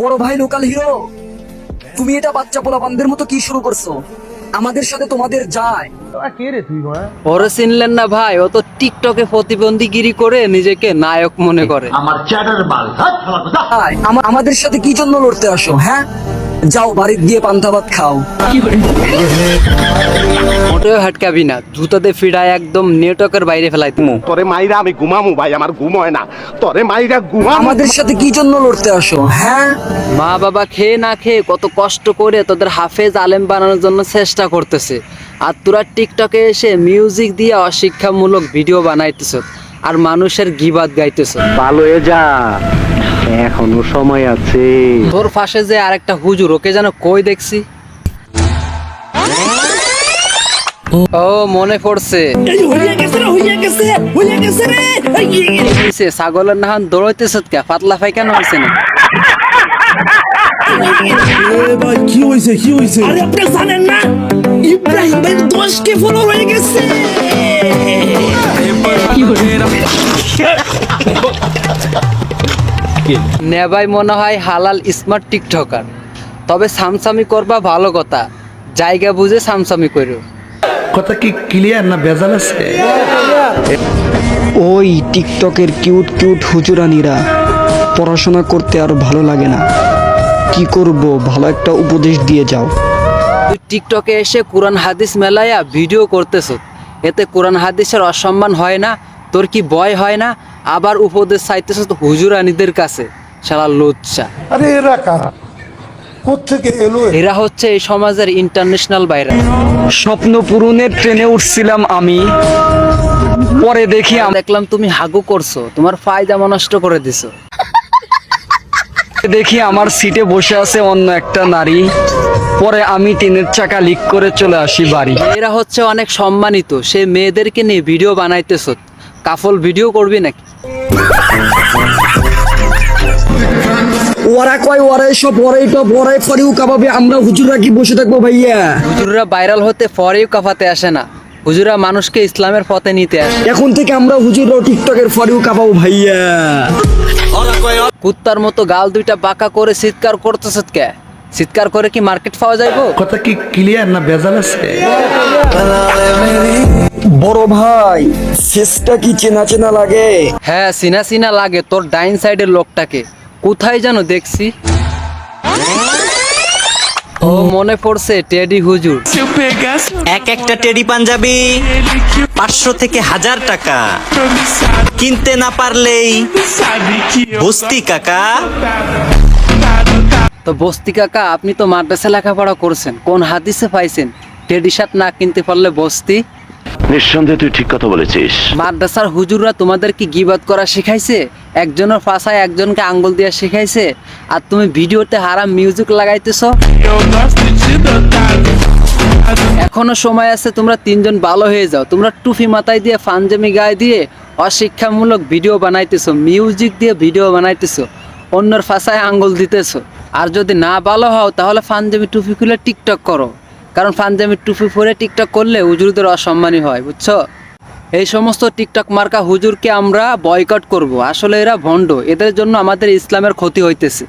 বড় ভাই local hero. তুমি এটা বাচ্চা পোলাপানদের মতো কি শুরু করছ? আমাদের সাথে তোমাদের যায়। ওরে চিনলেন না ভাই ও তো টিকটকে প্রতিবন্ধীগিরি করে নিজেকে নায়ক মনে করে। আমার চ্যাটার বাল আমাদের সাথে কি জন্য লড়তে আসো হ্যাঁ? যাও বাড়ির গিয়ে পান্তা ভাত খাও। মোটেও হাটকাবি না জুতাতে ফিরায় একদম নেটওয়ার্কের বাইরে ফেলাই তুমি তোরে মাইরা আমি ঘুমামু ভাই আমার ঘুম হয় না। তোরে মাইরা ঘুমামু। আমাদের সাথে কি জন্য লড়তে আসো হ্যাঁ? মা বাবা খেয়ে না খেয়ে কত কষ্ট করে তোদের হাফেজ আলেম বানানোর জন্য চেষ্টা করতেছে। আর তোরা টিকটকে এসে মিউজিক দিয়ে অশিক্ষামূলক ভিডিও বানাইতেছ আর মানুষের গিবাদ গাইতেছ। ভালো হয়ে যা। এখনও সময় আছে। তোর পাশে যে আরেকটা হুজুর ওকে যেন কই দেখছি? ও, মনে পড়ছে। ছাগলের নাহান দৌড়াইতেছ কে? পাতলা পায়খানা হয়েছে না কি হয়েছে কি হয়েছে হয়ে নেবাই মনে হয় হালাল স্মার্ট টিকটকার তবে সামসামি করবা ভালো কথা। জায়গা বুঝে সামসামি করো কথা কি ক্লিয়ার না ভেজাল আছে? ওই টিকটকের কিউট কিউট হুজুরানিরা পড়াশোনা করতে আর ভালো লাগে না। কি করব ভালো একটা উপদেশ দিয়ে যাও। তুই টিকটকে এসে কোরআন হাদিস মেলায়া ভিডিও করতেছ এতে কোরআন হাদিসের অসম্মান হয় না তোর কি ভয় হয় না? আবার উপদেশ চাইতেছ হুজুরানিদের কাছে শালা লুচ্চা আরে এরা কারা? কোথেকে এলো এরা হচ্ছে এই সমাজের ইন্টারন্যাশনাল বাইরে। স্বপ্ন পূরণের ট্রেনে উঠছিলাম আমি। পরে দেখি আম- দেখলাম তুমি হাগু করছ তোমার ফায়দা নষ্ট করে দিছো। দেখি আমার সিটে বসে আছে অন্য একটা নারী। পরে আমি ট্রেনের চাকা লিক করে চলে আসি বাড়ি। এরা হচ্ছে অনেক সম্মানিত সে মেয়েদেরকে নিয়ে ভিডিও বানাইতেছ। কাফল ভিডিও করবি নাকি? ওরা কয় ওরা এসব ওরাই টপ ওরাই ফরিউ কাবাবে আমরা হুজুরা কি বসে থাকব ভাইয়া? হুজুররা ভাইরাল হতে আসে না। হুজুরা মানুষকে ইসলামের পথে নিতে আসে। এখন থেকে আমরা হুজুররাও টিকটকের ফরিউ কাবাবো ভাইয়া। কুত্তার মতো গাল দুইটা বাঁকা করে চিৎকার করতেছ কে? চিৎকার করে কি মার্কেট পাওয়া যাইবো? কথা কি ক্লিয়ার না ভেজাল আছে? বড় ভাই শেষটা কি চেনা চেনা লাগে? হ্যাঁ সিনা সিনা লাগে। তোর ডাইন সাইডের লোকটাকে। কোথায় যেন দেখছি? ও মনে পড়ছে টেডি হুজুর। এক একটা টেডি পাঞ্জাবি পাঁচশো থেকে হাজার টাকা। কিনতে না পারলেই বস্তি কাকা। তো বস্তি কাকা আপনি তো মাদ্রাসা লেখাপড়া করছেন কোন হাদিসে পাইছেন? টেডি শার্ট না কিনতে পারলে বস্তি? নিঃসন্দেহে তুই ঠিক কথা বলেছিস। মাদ্রাসার হুজুররা তোমাদের কি গিবাদ করা শিখাইছে, একজনের পাশায় একজনকে আঙ্গুল দিয়ে শিখাইছে, আর তুমি ভিডিওতে হারাম মিউজিক লাগাইতেছ। এখনও সময় আছে, তোমরা তিনজন ভালো হয়ে যাও। তোমরা টুপি মাথায় দিয়ে ফানজামি গায়ে দিয়ে অশিক্ষামূলক ভিডিও বানাইতেছো মিউজিক দিয়ে ভিডিও বানাইতেছো, অন্যর ফাঁসায় আঙ্গুল দিতেছো। আর যদি না ভালো হও, তাহলে ফানজামি টুপি খুলে টিকটক করো। কারণ ফানজামি টুপি পরে টিকটক করলে হুজুরদের অসম্মানই হয়, বুঝছ? এই সমস্ত টিকটক মার্কা হুজুরকে আমরা বয়কট করব। আসলে এরা ভণ্ড। এদের জন্য আমাদের ইসলামের ক্ষতি হইতেছে।